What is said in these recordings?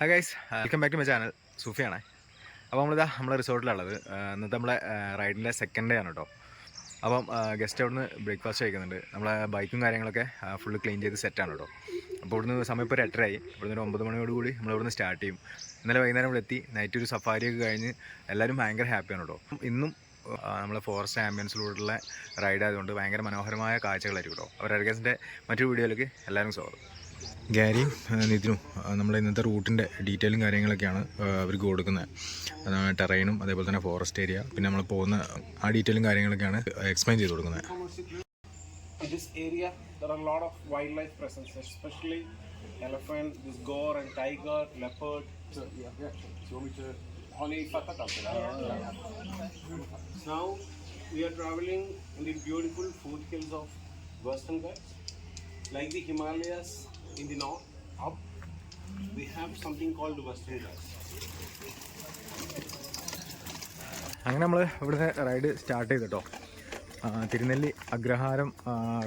Hi guys welcome back to my channel സൂഫിയാണ് അപ്പോൾ നമ്മളിതാ നമ്മളെ റിസോർട്ടിലുള്ളത്. ഇന്നത്തെ നമ്മളെ റൈഡിന്റെ സെക്കൻഡ് ഡേ ആണ് കേട്ടോ അപ്പം ഗസ്റ്റ് അവിടുന്ന് ബ്രേക്ക്ഫാസ്റ്റ് കഴിക്കുന്നുണ്ട്. നമ്മളെ ബൈക്കും കാര്യങ്ങളൊക്കെ ഫുള്ള് ക്ലീൻ ചെയ്ത് സെറ്റാണ് കേട്ടോ അപ്പോൾ ഇവിടുന്ന് സമയം ഇപ്പോൾ ഒരു എട്ടരയായി. ഇവിടുന്ന് ഒരു ഒമ്പത് മണിയോടുകൂടി നമ്മൾ ഇവിടുന്ന് സ്റ്റാർട്ട് ചെയ്യും. ഇന്നലെ വൈകുന്നേരം ഇവിടെ എത്തി. നൈറ്റ് ഒരു സഫാരിയൊക്കെ കഴിഞ്ഞ് എല്ലാവരും ഭയങ്കര ഹാപ്പിയാണ് കേട്ടോ ഇന്നും നമ്മളെ ഫോറസ്റ്റ് ആംബിയൻസിലൂടെയുള്ള റൈഡ് ആയതുകൊണ്ട് ഭയങ്കര മനോഹരമായ കാഴ്ചകളായിരിക്കും കേട്ടോ അവർ അരഗസിന്റെ മറ്റൊരു വീഡിയോയിലേക്ക് എല്ലാവരും സ്വാഗതം. ഗാരിയും നിതിനും നമ്മളെ ഇന്നത്തെ റൂട്ടിന്റെ ഡീറ്റെയിലും കാര്യങ്ങളൊക്കെയാണ് അവർക്ക് കൊടുക്കുന്നത് ടെറൈനും അതേപോലെ തന്നെ ഫോറസ്റ്റ് ഏരിയ പിന്നെ നമ്മൾ പോകുന്ന ആ ഡീറ്റെയിലും കാര്യങ്ങളൊക്കെയാണ് എക്സ്പ്ലെയിൻ ചെയ്ത് കൊടുക്കുന്നത് In this area, there are a lot of wildlife presence, especially elephant, this gore and tiger, leopard. Only Now we are traveling in the beautiful foothills of Western Ghats, like the Himalayas in the north. Up, we have something called Western അങ്ങനെ നമ്മൾ ഇവിടുത്തെ ride start ചെയ്തു കേട്ടോ തിരുനെല്ലി അഗ്രഹാരം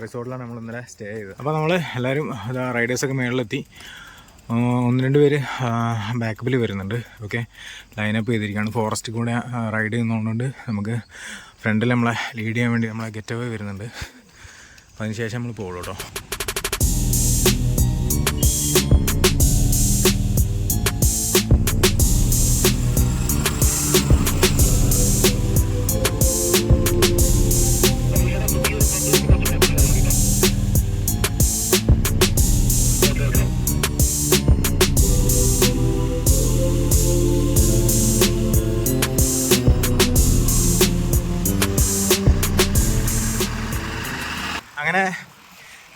റിസോർട്ടിലാണ് നമ്മൾ ഇന്നലെ stay ചെയ്തത്. അപ്പോൾ നമ്മൾ എല്ലാവരും റൈഡേഴ്സൊക്കെ മേളിലെത്തി. ഒന്ന് രണ്ട് പേര് ബാക്കപ്പിൽ വരുന്നുണ്ട്. ഓക്കെ ലൈനപ്പ് ചെയ്തിരിക്കുകയാണ്. ഫോറസ്റ്റ് കൂടെ റൈഡ് ചെയ്യുന്നതുകൊണ്ട് നമുക്ക് ഫ്രണ്ടിൽ നമ്മളെ ലീഡ് ചെയ്യാൻ വേണ്ടി നമ്മളെ ഗെറ്റ് അവേ വരുന്നുണ്ട്. അതിനുശേഷം അതിന് ശേഷം നമ്മൾ പോകുള്ളൂ കേട്ടോ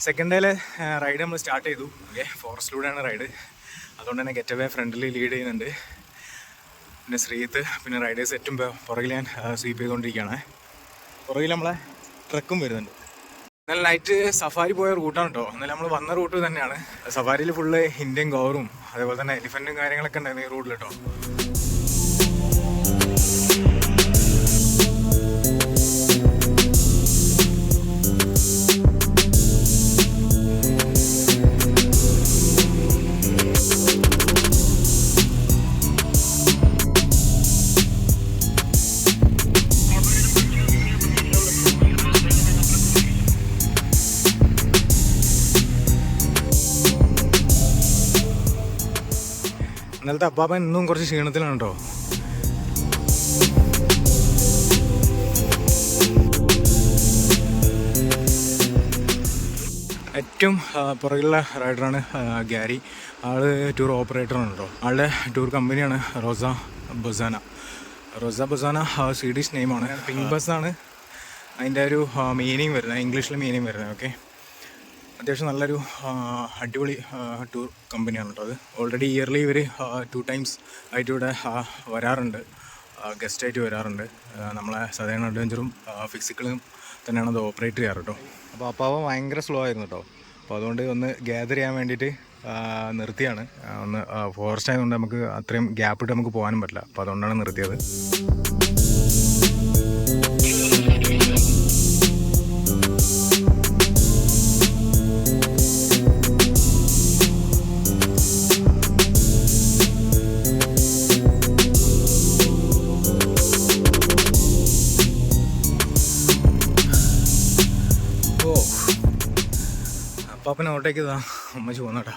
സെക്കൻഡ് ഡേയിലെ റൈഡ് നമ്മൾ സ്റ്റാർട്ട് ചെയ്തു. ഓക്കെ ഫോറസ്റ്റിലൂടെയാണ് റൈഡ് അതുകൊണ്ട് തന്നെ ഗെറ്റ് അവേ ഫ്രണ്ടിൽ ലീഡ് ചെയ്യുന്നുണ്ട്. പിന്നെ ശ്രീത്ത് പിന്നെ റൈഡേഴ്സ് ഏറ്റവും പുറകിൽ ഞാൻ സ്വീപ്പ് ചെയ്തുകൊണ്ടിരിക്കുകയാണ് പുറകിൽ നമ്മളെ ട്രക്കും വരുന്നുണ്ട്. എന്നാൽ നൈറ്റ് സഫാരി പോയ റൂട്ടാണ് കേട്ടോ എന്നാലും നമ്മൾ വന്ന റൂട്ട് തന്നെയാണ്. സഫാരിയിൽ ഫുള്ള് ഇന്ത്യൻ ഗൗറും അതേപോലെ തന്നെ എലിഫന്റും കാര്യങ്ങളൊക്കെ ഉണ്ടായിരുന്നു ഈ റൂട്ടിൽ കേട്ടോ ഇന്നലത്തെ അപ്പാപ്പൻ ഇന്നും കുറച്ച് ക്ഷീണത്തിലാണ് കേട്ടോ ഏറ്റവും പുറകിലുള്ള റൈഡറാണ് ഗ്യാരി. ആൾ ടൂർ ഓപ്പറേറ്ററാണ് കേട്ടോ ആളുടെ ടൂർ കമ്പനിയാണ് Rosa Bussarna. Rosa Bussarna Swedish നെയിമാണ്. പിങ്ക് ആണ് അതിന്റെ ഒരു മീനിങ് വരുന്നത് ഇംഗ്ലീഷിൽ മീനിങ് വരുന്നത് ഓക്കെ അത്യാവശ്യം നല്ലൊരു അടിപൊളി ടൂർ കമ്പനിയാണ് കേട്ടോ ഓൾറെഡി ഇയർലി ഇവർ ടു ടൈംസ് ആയിട്ട് ഇവിടെ വരാറുണ്ട്. ഗസ്റ്റായിട്ട് വരാറുണ്ട്. നമ്മളെ സദേൺ അഡ്വഞ്ചറും ഫിസിക്കലും തന്നെയാണ് അത് ഓപ്പറേറ്റ് ചെയ്യാറ് കേട്ടോ അപ്പോൾ അപ്പാവ ഭയങ്കര സ്ലോ ആയിരുന്നു കേട്ടോ. അപ്പോൾ അതുകൊണ്ട് ഒന്ന് ഗ്യാദർ ചെയ്യാൻ വേണ്ടിയിട്ട് നിർത്തിയാണ്. ഒന്ന് ഫോറസ്റ്റ് ആയതുകൊണ്ട് നമുക്ക് അത്രയും ഗ്യാപ്പ് ഇട്ട് നമുക്ക് പോകാനും പറ്റില്ല. അപ്പോൾ അതുകൊണ്ടാണ് നിർത്തിയത്. അപ്പാപ്പനെ ഓട്ടേക്ക് ഇതാ. അമ്മച്ചി പോന്നട്ടാ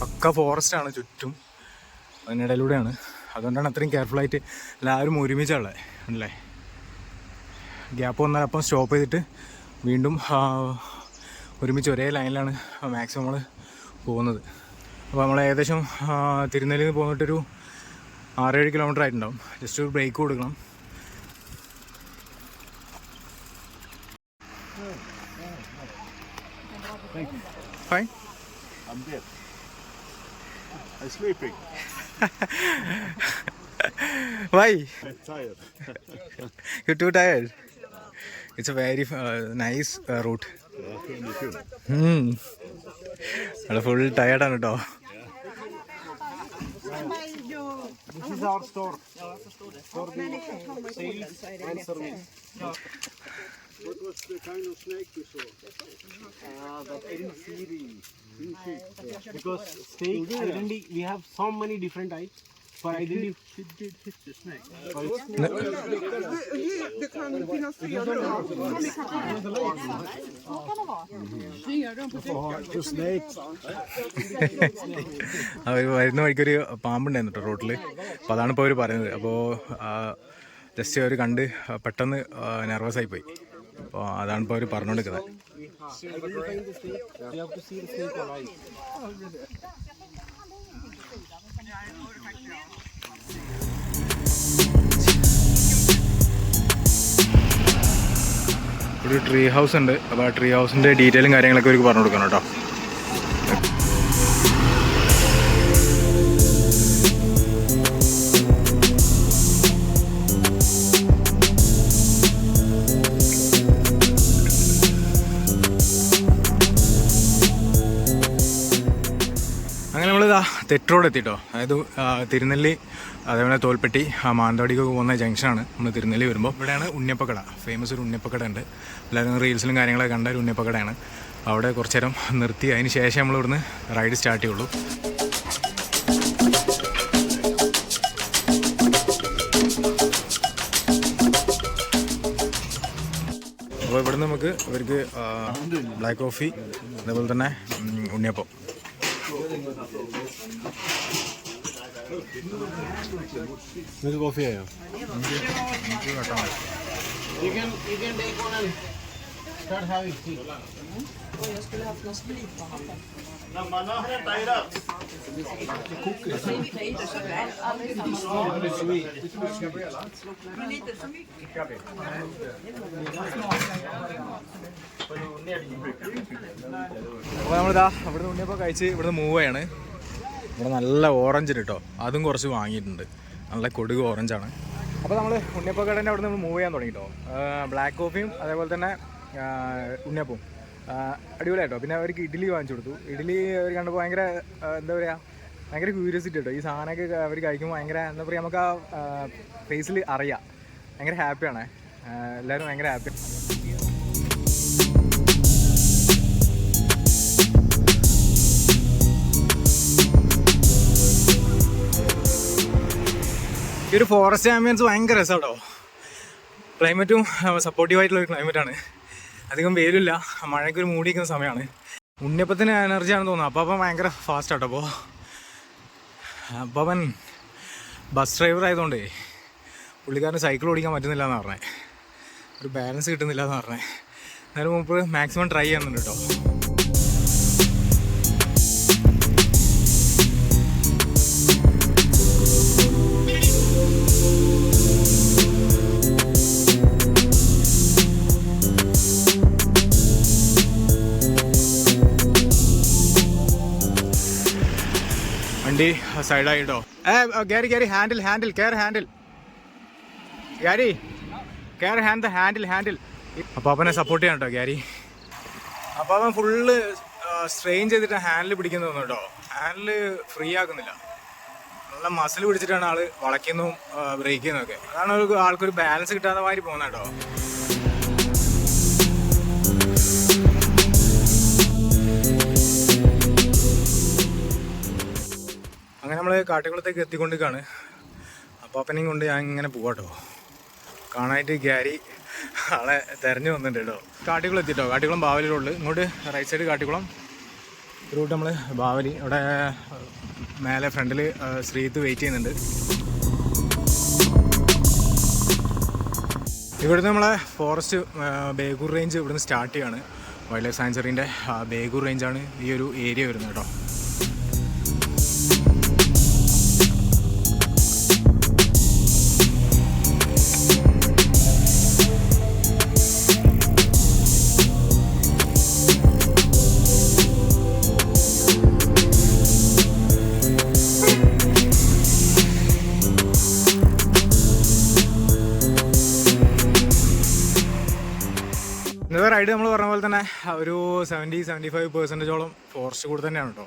പക്ക ഫോറസ്റ്റ് ആണ് ചുറ്റും. അതിനിടയിലൂടെയാണ്. അതുകൊണ്ടാണ് അത്രയും കെയർഫുള്ളായിട്ട് എല്ലാവരും ഒരുമിച്ചുള്ളത്. അല്ലേ? ഗ്യാപ്പ് വന്നാൽ അപ്പം സ്റ്റോപ്പ് ചെയ്തിട്ട് വീണ്ടും ഒരുമിച്ച് ഒരേ ലൈനിലാണ് മാക്സിമം നമ്മൾ പോകുന്നത്. അപ്പോൾ നമ്മൾ ഏകദേശം തിരുനെല്ലിന്ന് പോന്നിട്ടൊരു ആറേഴ് കിലോമീറ്റർ ആയിട്ടുണ്ടാവും. ജസ്റ്റ് ഒരു ബ്രേക്ക് കൊടുക്കണം. Fine. I'm dead. I'm sleeping. Why? I'm tired. You're too tired. It's a very uh, nice uh, route. I'm full tired അവിടെ ഫുൾ ടയർഡാണ് കേട്ടോ This is our store. For the sales and service. What was the kind of snake you saw? Uh, but I didn't see the because snake identity we have so many different types. For identity, She did hit the snake. Det kan finnas fler. അവർ വരുന്ന വഴിക്കൊരു പാമ്പുണ്ടായിരുന്നു കേട്ടോ റോട്ടിൽ അപ്പോൾ അതാണ് ഇപ്പോൾ അവർ പറയുന്നത് അപ്പോൾ just അവർ കണ്ട് പെട്ടെന്ന് നെർവസ് ആയി പോയി അപ്പോൾ അതാണ് ഇപ്പോൾ അവർ പറഞ്ഞുകൊണ്ടിരിക്കുന്നത്. ഒരു ട്രീ ഹൗസ് ഉണ്ട് അപ്പോൾ ആ ട്രീ ഹൗസിന്റെ ഡീറ്റെയിലും കാര്യങ്ങളൊക്കെ അവർക്ക് പറഞ്ഞു കൊടുക്കണം കേട്ടോ ഇതാ തെറ്റ് റോഡ് എത്തിട്ടോ. അതായത് തിരുനെല്ലി അതേപോലെ തോൽപ്പെട്ടി ആ മാനന്തവാടിക്കൊക്കെ പോകുന്ന ജംഗ്ഷനാണ് നമ്മൾ തിരുനെല്ലി വരുമ്പോൾ ഇവിടെയാണ് ഉണ്ണിയപ്പക്കട. ഫേമസ് ഒരു ഉണ്ണിയപ്പക്കട ഉണ്ട് എല്ലാവരും റീൽസിലും കാര്യങ്ങളൊക്കെ കണ്ട ഒരു ഉണ്ണിയപ്പക്കടയാണ്. അവിടെ കുറച്ചേരം നിർത്തി. അതിന് ശേഷം നമ്മൾ ഇവിടുന്ന് റൈഡ് സ്റ്റാർട്ട് ചെയ്യുള്ളൂ. അപ്പോൾ ഇവിടുന്ന് നമുക്ക് ഇവർക്ക് ബ്ലാക്ക് കോഫി അതേപോലെ തന്നെ ഉം, ഉണ്ണിയപ്പം നിങ്ങൾക്ക് കോഫി ആയോ You can you can take one and start Having tea. അപ്പോൾ നമ്മളിതാ ഇവിടുന്ന് ഉണ്ണിയപ്പം കഴിച്ച് ഇവിടുന്ന് മൂവ് ചെയ്യാണ്. ഇവിടെ നല്ല ഓറഞ്ച് കേട്ടോ അതും കുറച്ച് വാങ്ങിയിട്ടുണ്ട്. നല്ല കൊടുക് ഓറഞ്ചാണ് അപ്പോൾ നമ്മൾ ഉണ്ണിയപ്പക്കടന്റെ അവിടെ നിന്ന് മൂവ് ചെയ്യാൻ തുടങ്ങി കേട്ടോ ബ്ലാക്ക് കോഫിയും അതേപോലെ തന്നെ ഉണ്ണിയപ്പവും. അടിപൊളിയായിട്ടോ പിന്നെ അവർക്ക് ഇഡ്ഡലി വാങ്ങിച്ചു കൊടുത്തു. ഇഡ്ഡലി അവർ കണ്ടപ്പോൾ ഭയങ്കര എന്താ പറയുക ഭയങ്കര ക്യൂരിയോസിറ്റി കേട്ടോ ഈ സാധനമൊക്കെ അവർ കഴിക്കുമ്പോൾ ഭയങ്കര എന്താ പറയുക നമുക്ക് ആ ഫേസിൽ അറിയാം. ഭയങ്കര ഹാപ്പിയാണ് എല്ലാവരും ഭയങ്കര ഹാപ്പി ഈ ഒരു ഫോറസ്റ്റ് ആംബിയൻസ് ഭയങ്കര രസമാട്ടോ ക്ലൈമറ്റും സപ്പോർട്ടീവ് ആയിട്ടുള്ള ഒരു ക്ലൈമറ്റാണ് അധികം വെയിലില്ല. മഴയ്ക്ക് ഒരു മൂടിയിരിക്കുന്ന സമയമാണ് ഉണ്ണിയപ്പത്തിന് എനർജിയാണെന്ന് തോന്നുന്നു. അപ്പം ഭയങ്കര ഫാസ്റ്റ് ആട്ടോ അപ്പോൾ അപ്പം അവൻ ബസ് ഡ്രൈവർ ആയതുകൊണ്ടേ പുള്ളിക്കാരന് സൈക്കിൾ ഓടിക്കാൻ പറ്റുന്നില്ല എന്ന് പറഞ്ഞേ. ഒരു ബാലൻസ് കിട്ടുന്നില്ല എന്ന് പറഞ്ഞേ. എന്നാലും മുമ്പ് മാക്സിമം ട്രൈ ചെയ്യുന്നുണ്ട് കേട്ടോ. വണ്ടി സൈഡായിട്ടോ? ഏ ഗാരി ഗാരി handle handle care handle. Gary care hand the handle handle. അപ്പോൾ അവനെ സപ്പോർട്ട് ചെയ്യണം കേട്ടോ ഗാരി അപ്പോൾ അവൻ ഫുള്ള് സ്ട്രെയിൻ ചെയ്തിട്ട് ഹാൻഡിൽ പിടിക്കുന്നു തോന്നുന്നു കേട്ടോ ഹാൻഡിൽ ഫ്രീ ആക്കുന്നില്ല. നല്ല മസിൽ പിടിച്ചിട്ടാണ് ആൾ വളയ്ക്കുന്നതും ബ്രേക്ക് ചെയ്യുന്നതൊക്കെ. അതാണ് ആൾക്കൊരു ബാലൻസ് കിട്ടാത്ത മാതിരി പോകുന്നത് കേട്ടോ അങ്ങനെ നമ്മൾ കാട്ടിക്കുളത്തേക്ക് എത്തിക്കൊണ്ടിരിക്കുകയാണ് അപ്പോൾ അപ്പനെയും കൊണ്ട് ഞാൻ ഇങ്ങനെ പോവാട്ടോ. കാണാനായിട്ട് ഗ്യാരി ആളെ തെരഞ്ഞു വന്നിട്ടുണ്ട് കേട്ടോ. കാട്ടിക്കുളം എത്തിട്ടോ. കാട്ടിക്കുളം ബാവലി റോഡിൽ ഇങ്ങോട്ട് റൈറ്റ് സൈഡ് കാട്ടിക്കുളം. റൂട്ട് നമ്മൾ ബാവലി. അവിടെ മേലെ ഫ്രണ്ടിൽ ശ്രീത്ത് വെയിറ്റ് ചെയ്യുന്നുണ്ട്. ഇവിടുന്ന് നമ്മളെ ഫോറസ്റ്റ് ബേഗൂർ റേഞ്ച് ഇവിടുന്ന് സ്റ്റാർട്ട് ചെയ്യാണ്. വൈൽഡ് ലൈഫ് സാങ്ച്വറിന്റെ ബേഗൂർ റേഞ്ചാണ് ഈ ഒരു ഏരിയ വരുന്നത് കേട്ടോ. റൈഡ് നമ്മൾ പറഞ്ഞ പോലെ തന്നെ ഒരു സെവന്റി സെവന്റി ഫൈവ് പെർസെന്റേജോളം ഫോറസ്റ്റ് കൂടെ തന്നെയാണ് കേട്ടോ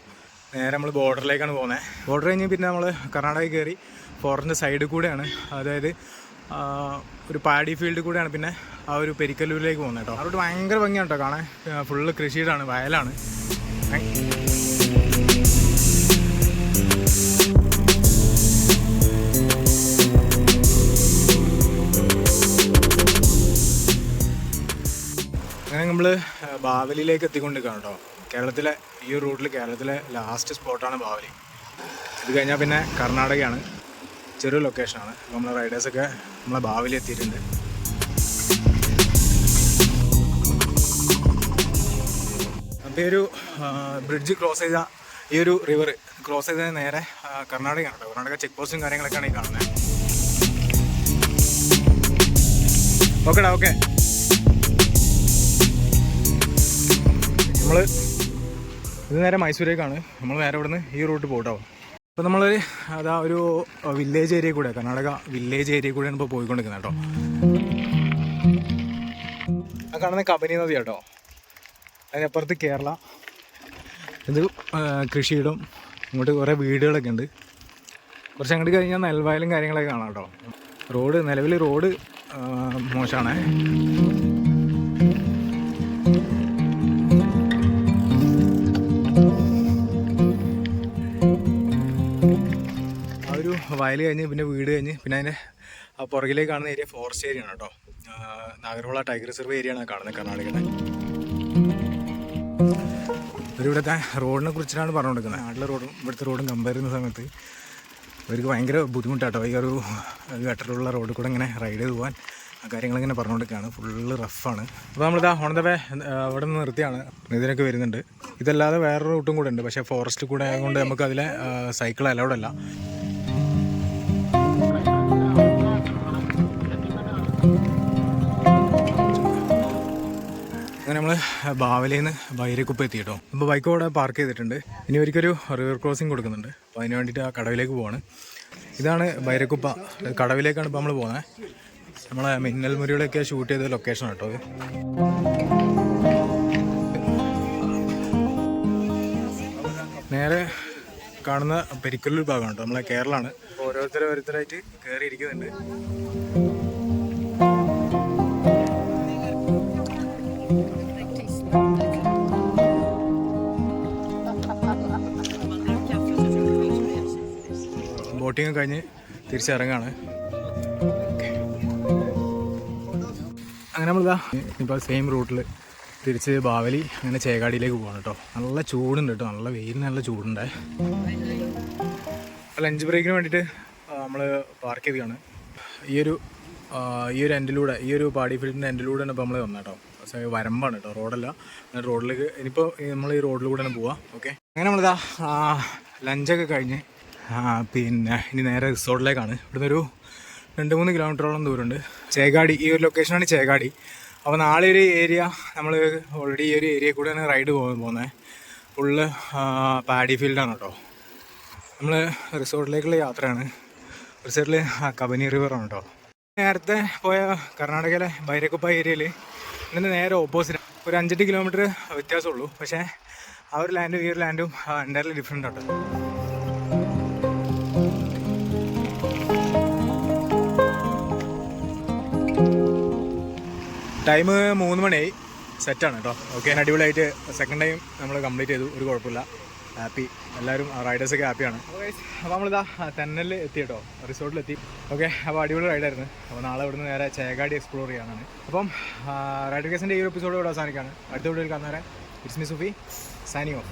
നേരെ നമ്മൾ ബോർഡറിലേക്കാണ് പോകുന്നത് ബോർഡർ കഴിഞ്ഞ് പിന്നെ നമ്മൾ കർണാടക കയറി ഫോറസ്റ്റിന്റെ സൈഡിൽ കൂടെയാണ്. അതായത് ഒരു പാടി ഫീൽഡ് കൂടെയാണ് പിന്നെ ആ ഒരു പെരിക്കല്ലൂരിലേക്ക് പോകുന്നത് കേട്ടോ അവിടെ ഭയങ്കര ഭംഗിയാണ് കേട്ടോ കാണാൻ. ഫുള്ള് കൃഷിയിലാണ് വയലാണ്. നമ്മൾ ബാവലിയിലേക്ക് എത്തിക്കൊണ്ടിരിക്കുകയാണ് കേട്ടോ. കേരളത്തിലെ ഈ ഒരു റൂട്ടിൽ കേരളത്തിലെ ലാസ്റ്റ് സ്പോട്ടാണ് ബാവലി. ഇത് കഴിഞ്ഞാൽ പിന്നെ കർണാടകയാണ്. ചെറിയ ലൊക്കേഷനാണ് നമ്മളെ റൈഡേഴ്സൊക്കെ നമ്മളെ ബാവലി എത്തിയിട്ടുണ്ട്. അപ്പോൾ ഒരു ബ്രിഡ്ജ് ക്രോസ് ചെയ്ത ഈ ഒരു റിവർ ക്രോസ് ചെയ്ത നേരെ കർണാടകയാണ് കേട്ടോ. കർണാടക ചെക്ക് പോസ്റ്റും കാര്യങ്ങളൊക്കെയാണ് ഈ കാണുന്നത്. ഓക്കെടാ ഓക്കെ നമ്മൾ ഇത് നേരെ മൈസൂരേക്കാണ്. നമ്മൾ നേരെ ഇവിടുന്ന് ഈ റൂട്ട് പോട്ടോ അപ്പോൾ നമ്മൾ അതാ ഒരു വില്ലേജ് ഏരിയ കൂടെ കർണാടക വില്ലേജ് ഏരിയ കൂടെയാണ് ഇപ്പോൾ പോയിക്കൊണ്ടിരിക്കുന്നത് കേട്ടോ. ആ കാണുന്ന കബനി നദി കേട്ടോ. അതിനപ്പുറത്ത് കേരള. ഇത് കൃഷിയിടും. ഇങ്ങോട്ട് കുറേ വീടുകളൊക്കെ ഉണ്ട്. കുറച്ച് അങ്ങോട്ട് കഴിഞ്ഞാൽ നെൽവയലും കാര്യങ്ങളൊക്കെ കാണാം കേട്ടോ. റോഡ് നിലവിൽ റോഡ് മോശമാണേ വയൽ കഴിഞ്ഞ് പിന്നെ വീട് കഴിഞ്ഞ് പിന്നെ അതിന്റെ പുറകിലേക്ക് കാണുന്ന ഏരിയ ഫോറസ്റ്റ് ഏരിയ ആണ് കേട്ടോ. നാഗർഹോള ടൈഗർ റിസർവ് ഏരിയ ആണ് കാണുന്നത് കർണാടകയുടെ ഒരു ഇവിടുത്തെ റോഡിനെ കുറിച്ചിട്ടാണ് കൊടുക്കുന്നത് നാട്ടിലെ റോഡും ഇവിടുത്തെ റോഡും കമ്പയർ ചെയ്യുന്ന സമയത്ത് ഇവർക്ക് ഭയങ്കര ബുദ്ധിമുട്ടാട്ടോ. ഈ ഒരു ഗട്ടറിലുള്ള റോഡിൽ കൂടെ ഇങ്ങനെ റൈഡ് ചെയ്ത് പോകാൻ കാര്യങ്ങളിങ്ങനെ പറഞ്ഞുകൊണ്ടിരിക്കുകയാണ് ഫുള്ള് റഫാണ് അപ്പോൾ നമ്മളിതാ ഓണത്തെ അവിടെ നിന്ന് നിർത്തിയാണ്. ഇതിനൊക്കെ വരുന്നുണ്ട്. ഇതല്ലാതെ വേറൊരു റൂട്ടും കൂടെ ഉണ്ട്. പക്ഷേ ഫോറസ്റ്റ് കൂടെ ആയതുകൊണ്ട് നമുക്ക് അതിലെ സൈക്കിൾ അലൗഡ് അല്ല. ബാവലിയിൽ നിന്ന് ബൈരക്കുപ്പ് എത്തി കേട്ടോ അപ്പോൾ ബൈക്ക് അവിടെ പാർക്ക് ചെയ്തിട്ടുണ്ട്. ഇനി ഒരിക്കലൊരു റിവർ ക്രോസിംഗ് കൊടുക്കുന്നുണ്ട്. അപ്പോൾ അതിന് വേണ്ടിയിട്ട് ആ കടവിലേക്ക് പോവാണ്. ഇതാണ് ബൈരക്കുപ്പ കടവിലേക്കാണ് ഇപ്പോൾ നമ്മൾ പോകുന്നത് നമ്മളെ മിന്നൽ മുരികളൊക്കെ ഷൂട്ട് ചെയ്ത ലൊക്കേഷൻ കേട്ടോ നേരെ കാണുന്ന പെരിക്കല്ലൂർ ഭാഗമാണ് കേട്ടോ നമ്മളെ കേരളമാണ് ഓരോരുത്തരെ ഓരോരുത്തരായിട്ട് കയറി ബോട്ടിങ് കഴിഞ്ഞ് തിരിച്ചിറങ്ങാണ്. അങ്ങനെ നമ്മളിതാ ഇപ്പോൾ സെയിം റൂട്ടിൽ തിരിച്ച് ബാവലി അങ്ങനെ ചേകാടിയിലേക്ക് പോകണം കേട്ടോ നല്ല ചൂടുണ്ട് കേട്ടോ നല്ല വെയിലിന് നല്ല ചൂടുണ്ട്. ലഞ്ച് ബ്രേക്കിന് വേണ്ടിയിട്ട് നമ്മൾ പാർക്ക് ചെയ്തതാണ്. ഈ ഒരു ഈ ഒരു എൻഡിലൂടെ ഈ ഒരു പാടി ഫീൽഡിന്റെ എൻഡിലൂടെയാണ് ഇപ്പോൾ നമ്മൾ വന്നത് കേട്ടോ വരമ്പാണ് കേട്ടോ റോഡല്ല. റോഡിലേക്ക് ഇനിയിപ്പോൾ നമ്മൾ ഈ റോഡിലൂടെ തന്നെ പോവാം. ഓക്കെ അങ്ങനെ നമ്മളിതാ ലഞ്ചൊക്കെ കഴിഞ്ഞ് പിന്നെ ഇനി നേരെ റിസോർട്ടിലേക്കാണ്. ഇവിടുന്ന് ഒരു രണ്ട് മൂന്ന് കിലോമീറ്ററോളം ദൂരമുണ്ട്. ചേകാടി ഈ ഒരു ലൊക്കേഷനാണ് ചേകാടി. അപ്പോൾ നാളെ ഒരു ഏരിയ നമ്മൾ ഓൾറെഡി ഈ ഒരു ഏരിയ കൂടെയാണ് റൈഡ് പോകാൻ പോകുന്നത് ഫുള്ള് പാഡി ഫീൽഡാണ് കേട്ടോ നമ്മൾ റിസോർട്ടിലേക്കുള്ള യാത്രയാണ്. റിസോർട്ടിൽ കബനി റിവറാണ് കേട്ടോ നേരത്തെ പോയ കർണാടകയിലെ ബൈരക്കുപ്പ ഏരിയയിൽ ഇതിന് നേരെ ഓപ്പോസിറ്റ് ഒരു അഞ്ചെട്ട് കിലോമീറ്റർ വ്യത്യാസമുള്ളൂ. പക്ഷേ ആ ഒരു ലാൻഡും ഈ ഒരു ലാൻഡും എന്റയർലി ഡിഫറെന്റ് ആണ് ടൈം മൂന്ന് മണിയായി. സെറ്റാണ് കേട്ടോ ഓക്കെ അടിപൊളിയായിട്ട് സെക്കൻഡ് ടൈം നമ്മൾ കംപ്ലീറ്റ് ചെയ്തു. ഒരു കുഴപ്പമില്ല. ഹാപ്പി എല്ലാവരും റൈഡേഴ്സൊക്കെ ഹാപ്പിയാണ് അപ്പോൾ നമ്മളിതാ തെന്നലിൽ എത്തി കേട്ടോ റിസോർട്ടിലെത്തി ഓക്കെ അപ്പോൾ അടിപൊളി റൈഡായിരുന്നു അപ്പോൾ നാളെ ഇവിടുന്ന് നേരെ ചേകാടി എക്സ്പ്ലോർ ചെയ്യാനാണ്. അപ്പം റൈഡർ കേസിന്റെ ഈ ഒരു എപ്പിസോഡ് ഇവിടെ അവസാനിക്കാണ് അടുത്ത വീഡിയോയിൽ കാണുന്നവരെ it's me Sufi Sani of